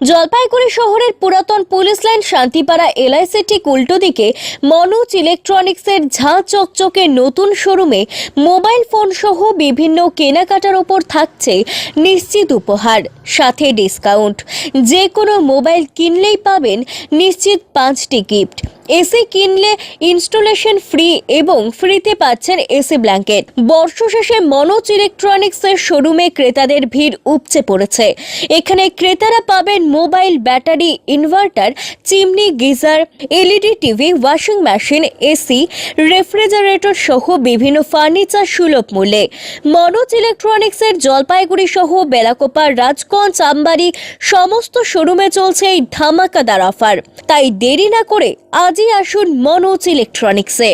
জলপাইগুড়ি শহরের পুরাতন police line Shantipara LIC ঠিক উল্টো দিকে মনোজ ইলেকট্রনিক্সের ঝাঁ চকচকে নতুন শোরুমে মোবাইল ফোন সহ বিভিন্ন কেনাকাটার ওপর থাকছে নিশ্চিত উপহার, সাথে ডিসকাউন্ট। যে কোনো মোবাইল কিনলেই পাবেন নিশ্চিত পাঁচটি গিফট। এসি কিনলে ইনস্টলেশন ফ্রি এবং ফ্রিতে পাচ্ছেন এসি ব্ল্যাঙ্কেট। বর্ষ শেষে মনোজ ইলেকট্রনিক্সের শোরুমে ক্রেতাদের ভিড় উপচে পড়েছে। এখানে ক্রেতারা পাবেন mobile battery inverter chimney geyser LED TV washing machine AC refrigerator সহ বিভিন্ন ফার্নিচার সুলভ মূল্যে। মনোজ ইলেকট্রনিক্সের জলপাইগুড়ি সহ বেলাকোপা রাজগঞ্জ আমবাড়ি সমস্ত শোরুমে চলছে এই ধামাকাদার অফার। তাই দেরি না করে আজই আসুন মনোজ ইলেকট্রনিক্সে।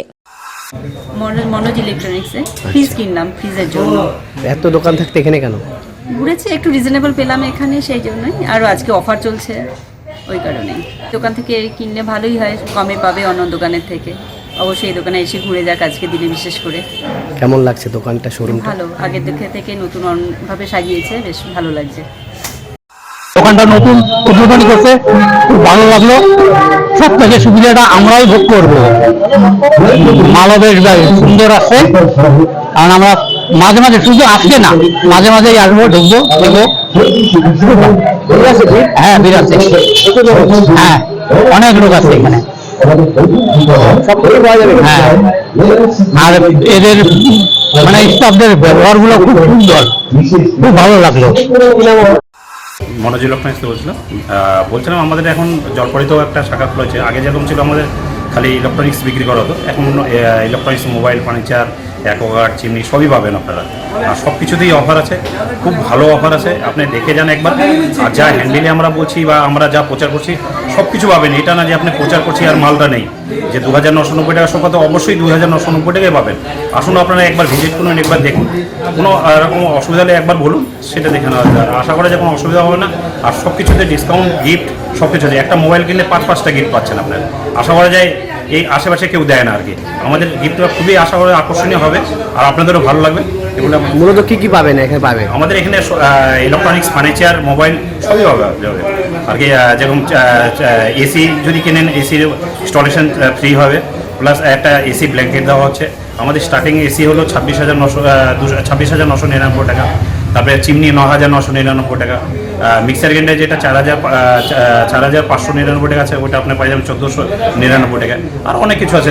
মনোজ মনোজ ইলেকট্রনিক্সে ফ্রিজ কিনলাম ফ্রিজের জন্য। এত দোকান থাকতে এখানে কেন? ঘুরেছি একটু রিজনেবল পেলাম এখানে সেই জন্যই। আরও আজকে অফার চলছে ওই কারণেই। দোকান থেকে কিনলে ভালোই হয় কমে পাবে অন্য দোকানের থেকে। অবশ্যই দোকানে এসে ঘুরে যাক আজকে দিলে বিশেষ করে। কেমন লাগছে দোকানটা শোরুমটা ভালো আগের দিকে থেকে নতুন ভাবে সাজিয়েছে বেশ ভালো লাগছে। দোকানটা নতুন উদ্বোধনী করতে খুব ভালো লাগল। সব থেকে সুবিধাটা আমরাই ভোগ করব। মালও বেশ সুন্দর আছে কারণ আমরা মাঝে মাঝে শুধু আজকে না। মাঝে মাঝেই আসব ঢুকবো দেখব হ্যাঁ বিরাট হ্যাঁ অনেক লোক আছে এখানে। হ্যাঁ আর এদের মানে স্টাফদের ব্যবহারগুলো খুব সুন্দর, খুব ভালো লাগল। মনোজ থেকে বলছিলাম বলছিলাম আমাদের এখন জলপাইতেও একটা শাখা খুলেছে। আগে যেরকম ছিল আমাদের খালি ইলেকট্রনিক্স বিক্রি করা হতো এখন electronics mobile furniture Aquaguard chimney সবই পাবেন আপনারা। আর সব কিছুতেই অফার আছে। খুব ভালো অফার আছে। আপনি দেখে যান একবার। আর যা হ্যান্ডেলে আমরা বলছি বা আমরা যা প্রচার করছি সব কিছু পাবেন। এটা না যে আপনি প্রচার করছি আর মালটা নেই। যে দু হাজার নশো নব্বই টাকা তো অবশ্যই দু হাজার নশো নব্বই টাকাই পাবেন। আসুন আপনারা একবার ভিজিট করুন একবার দেখুন। কোনো এরকম অসুবিধা হলে একবার বলুন সেটা দেখে নেওয়া যায়। আর আশা করা যায় কোনো অসুবিধা হবে না। আর সব কিছুতে ডিসকাউন্ট গিফট সব কিছুতে একটা মোবাইল কিনলে পাঁচ পাঁচটা গিফট পাচ্ছেন আপনারা। আশা করা যায় এই আশেপাশে কেউ দেয় না আর কি। আমাদের গিফটটা খুবই আশা করা আকর্ষণীয় হবে। আর আপনাদেরও ভালো লাগবে। এগুলো মূলত কী কী পাবেন এখানে পাবেন? আমাদের এখানে ইলেকট্রনিক্স ফার্নিচার মোবাইল সবই পাবে। আহ, যেরকম এসি যদি কেনেন এসির ইনস্টলেশন ফ্রি হবে। প্লাস একটা এসি ব্ল্যাঙ্কেট দেওয়া হচ্ছে। আমাদের স্টার্টিং এসি হলো ছাব্বিশ হাজার নশো দুশো ছাব্বিশ হাজার নশো নিরানব্বই টাকা। তারপরে চিমনি ন হাজার নশো নিরানব্বই টাকা। মিক্সার গ্রাইন্ডার যেটা চার হাজার চার হাজার পাঁচশো নিরানব্বই টাকা আছে ওটা আপনার পাই যাবেন চোদ্দোশো নিরানব্বই টাকা। আর অনেক কিছু আছে।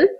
schnell